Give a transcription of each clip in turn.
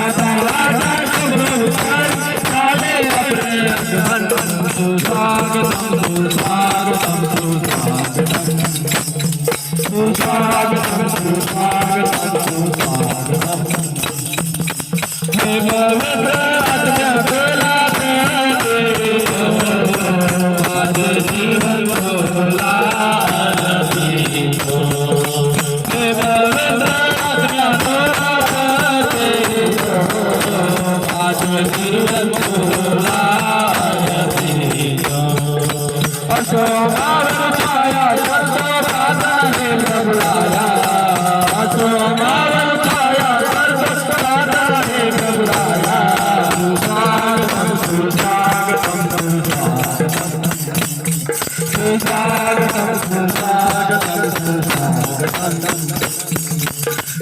I'm gonna go to the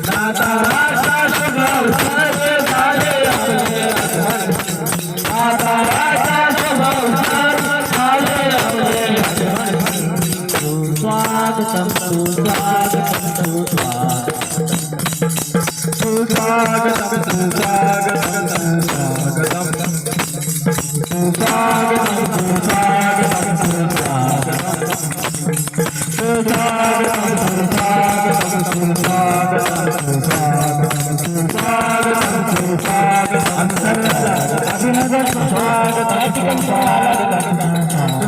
Nada, nada, nada, nada, स्वागतम सुस्वागतम सुस्वागतम सुस्वागतम सुस्वागतम सुस्वागतम स्वागत स्वागत स्वागत स्वागत